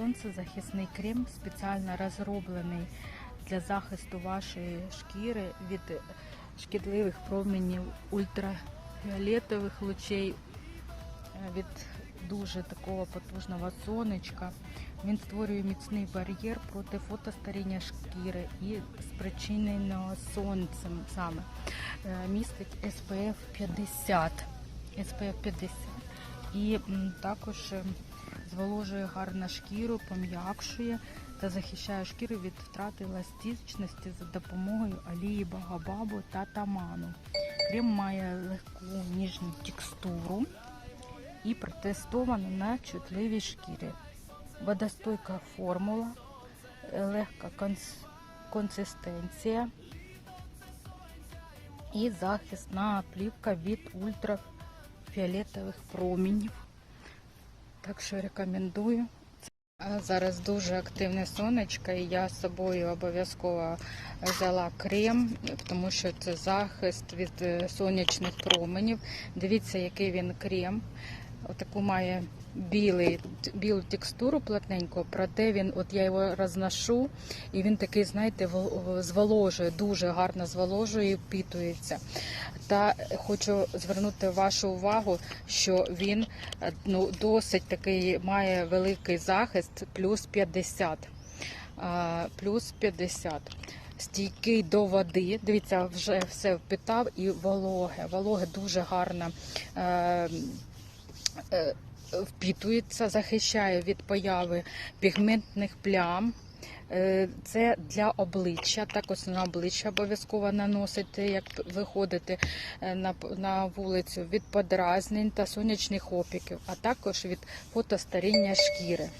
Сонцезахисний крем спеціально розроблений для захисту вашої шкіри від шкідливих променів ультрафіолетових лучей, е, від дуже такого потужного сонечка. Він створює міцний бар'єр проти фотостаріння шкіри і спричиненого сонцем саме. Е, Містить SPF 50. SPF 50. І також е, зволожує гарно шкіру, пом'якшує та захищає шкіру від втрати еластичності за допомогою олії багабабу та таману. Крем має легку ніжну текстуру і протестовано на чутливій шкірі. Водостойка формула, е, легка конс- консистенція і захисна плівка від ультрафіолетових промінів. Так що рекомендую. Зараз дуже активне сонечко, і я з собою обов'язково взяла крем, тому що це захист від е, сонячних променів. Дивіться, який він крем. Отаку має білий, білу текстуру плотненьку, проте він, от я його розношу, і він такий, знаєте, вол- зволожує, дуже гарно зволожує і впитується. Та хочу звернути вашу увагу, що він ну, досить такий має великий захист, плюс 50. А, плюс 50. Стійкий до води. Дивіться, вже все впитав і вологе. Вологе дуже гарно е, впітується, захищає від появи пігментних плям. Е, Це для обличчя, також на обличчя обов'язково наносити, як виходите е, на, на вулицю від подразнень та сонячних опіків, а також від фотостаріння шкіри.